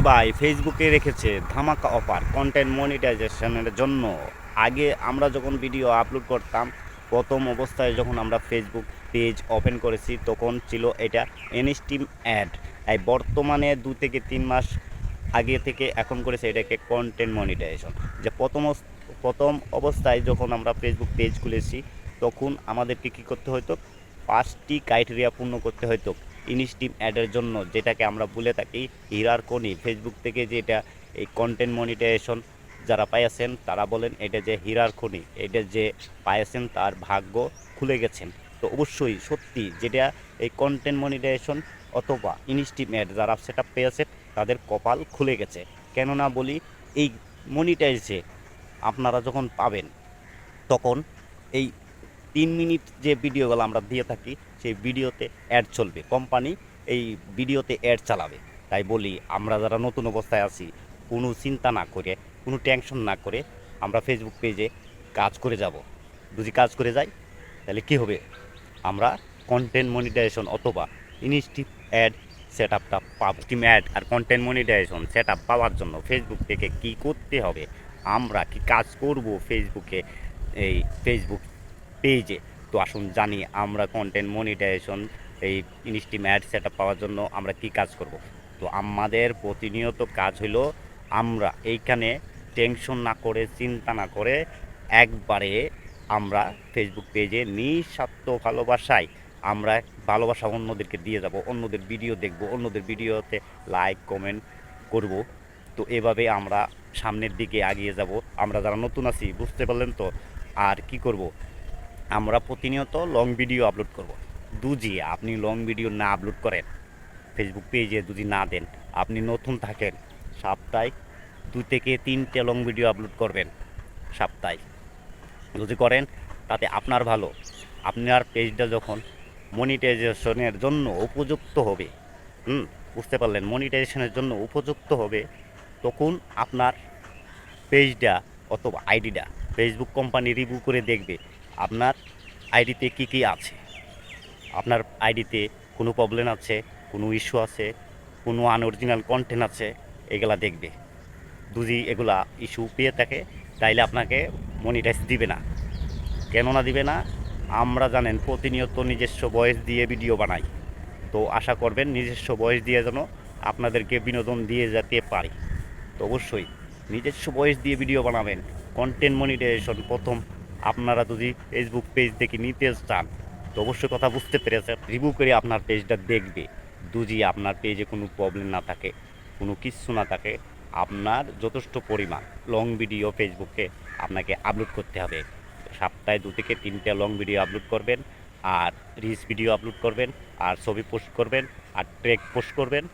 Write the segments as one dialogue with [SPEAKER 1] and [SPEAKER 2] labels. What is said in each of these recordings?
[SPEAKER 1] ভাই ফেসবুকে রেখেছে ধামাকা অফার কন্টেন্ট মনিটাইজেশনের জন্য। আগে আমরা যখন ভিডিও আপলোড করতাম, প্রথম অবস্থায় যখন আমরা ফেসবুক পেজ ওপেন করেছি, তখন ছিল এটা এনস্টিম অ্যাড এই বর্তমানে দু থেকে তিন মাস আগে থেকে এখন করেছে এটাকে কন্টেন্ট মনিটাইজেশন যে প্রথম প্রথম অবস্থায় যখন আমরা ফেসবুক পেজ খুলেছি, তখন আমাদেরকে কী করতে হতো পাঁচটি ক্রাইটেরিয়া পূর্ণ করতে হতো ইনস্টিম অ্যাডের জন্য যেটাকে আমরা বলে থাকি হীরার কোনি ফেসবুক থেকে যেটা এই কন্টেন্ট মনিটাইজেশন যারা পাইয়াছেন, তারা বলেন এটা যে হীরার খনি এটা যে পাইয়াছেন তার ভাগ্য খুলে গেছেন। তো অবশ্যই সত্যি যেটা এই কন্টেন্ট মনিটাইজেশন অথবা ইনস্টিম অ্যাড যারা সেটা পেয়েছে, তাদের কপাল খুলে গেছে। কেননা বলি, এই মনিটাইজে আপনারা যখন পাবেন, তখন এই তিন মিনিট যে ভিডিওগুলো আমরা দিয়ে থাকি সেই ভিডিওতে অ্যাড চলবে। কোম্পানি এই ভিডিওতে অ্যাড চালাবে। তাই বলি, আমরা যারা নতুন অবস্থায় আছি, কোনো চিন্তা না করে, কোনো টেনশন না করে আমরা ফেসবুক পেজে কাজ করে যাব। যদি কাজ করে যাই, তাহলে কি হবে? আমরা কন্টেন্ট মনিটাইজেশন অথবা ইনস্টিভ অ্যাড সেট আপটা পাবো। টিম অ্যাড আর কন্টেন্ট মনিটাইজেশন সেট আপ পাওয়ার জন্য ফেসবুক থেকে কি করতে হবে? আমরা কি কাজ করব ফেসবুকে এই ফেসবুক পেজে তো আসুন জানি আমরা কন্টেন্ট মনিটাইজেশন এই ইনস্টিম অ্যাড সেট পাওয়ার জন্য আমরা কি কাজ করব। তো আমাদের প্রতিনিয়ত কাজ হলো আমরা এইখানে টেনশন না করে, চিন্তা না করে একবারে আমরা ফেসবুক পেজে নিঃস্বার্থ ভালোবাসায় আমরা ভালোবাসা অন্যদেরকে দিয়ে যাব, অন্যদের ভিডিও দেখব, অন্যদের ভিডিওতে লাইক কমেন্ট করব। তো এভাবে আমরা সামনের দিকে এগিয়ে যাব। আমরা যারা নতুন আছি, বুঝতে পারলেন তো? আর কি করব? আমরা প্রতিনিয়ত লং ভিডিও আপলোড করব। দুজি, আপনি লং ভিডিও না আপলোড করেন ফেসবুক পেজে যদি না দেন, আপনি নতুন থাকেন সপ্তাহে দুই থেকে তিনটে লং ভিডিও আপলোড করবেন সপ্তাহে যদি করেন, তাতে আপনার ভালো। আপনার পেজটা যখন মনিটাইজেশনের জন্য উপযুক্ত হবে, হুম, বুঝতে পারলেন মনিটাইজেশনের জন্য উপযুক্ত হবে, তখন আপনার পেজটা অথবা আইডিটা ফেসবুক কোম্পানি রিভিউ করে দেখবে। আপনার আইডিতে কি কি আছে? আপনার আইডিতে কোনো প্রবলেম আছে, কোনো ইস্যু আছে, কোনো আনঅরিজিনাল কন্টেন্ট আছে, এগুলা দেখবে। যদি এগুলা ইস্যু পেয়ে থাকে, তাইলে আপনাকে মনিটাইজ দিবে না। কেননা দিবে না? আমরা জানেন প্রতিনিয়ত নিজস্ব বয়স দিয়ে ভিডিও বানাই। তো আশা করবেন নিজস্ব বয়স দিয়ে যেন আপনাদেরকে বিনোদন দিয়ে যেতে পারি। তো অবশ্যই নিজস্ব বয়স দিয়ে ভিডিও বানাবেন। কন্টেন্ট মনিটাইজেশন প্রথম। আপনারা যদি ফেসবুক পেজ থেকে নিতে চান, তো অবশ্যই কথা বুঝতে পেরেছেন। রিভিউ করে আপনার পেজটা দেখবে। দুজি আপনার পেজে কোনো প্রবলেম না থাকে, কোনো কিচ্ছু না থাকে, আপনার যথেষ্ট পরিমাণ লং ভিডিও ফেসবুকে আপনাকে আপলোড করতে হবে। সপ্তাহে দু থেকে তিনটে লং ভিডিও আপলোড করবেন, আর রিলস ভিডিও আপলোড করবেন, আর ছবি পোস্ট করবেন, আর ট্রেক পোস্ট করবেন,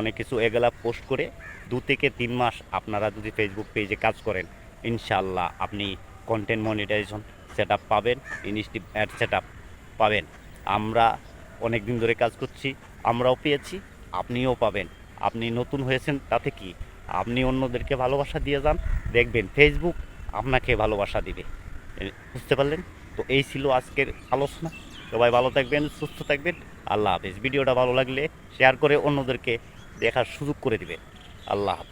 [SPEAKER 1] অনেক কিছু এগুলা পোস্ট করে দু থেকে তিন মাস আপনারা যদি ফেসবুক পেজে কাজ করেন ইনশাল্লাহ আপনি কন্টেন্ট মনিটাইজেশন সেট পাবেন ইনস্টিভ অ্যাড সেট পাবেন। আমরা অনেক দিন ধরে কাজ করছি, আমরাও পেয়েছি, আপনিও পাবেন। আপনি নতুন হয়েছেন তাতে কি? আপনি অন্যদেরকে ভালোবাসা দিয়ে যান, দেখবেন ফেসবুক আপনাকে ভালোবাসা দিবে। বুঝতে পারলেন? তো এই ছিল আজকের আলোচনা। সবাই ভালো থাকবেন, সুস্থ থাকবেন। আল্লাহ হাফেজ। ভিডিওটা ভালো লাগলে শেয়ার করে অন্যদেরকে দেখার সুযোগ করে দিবেন। আল্লাহ হাফেজ।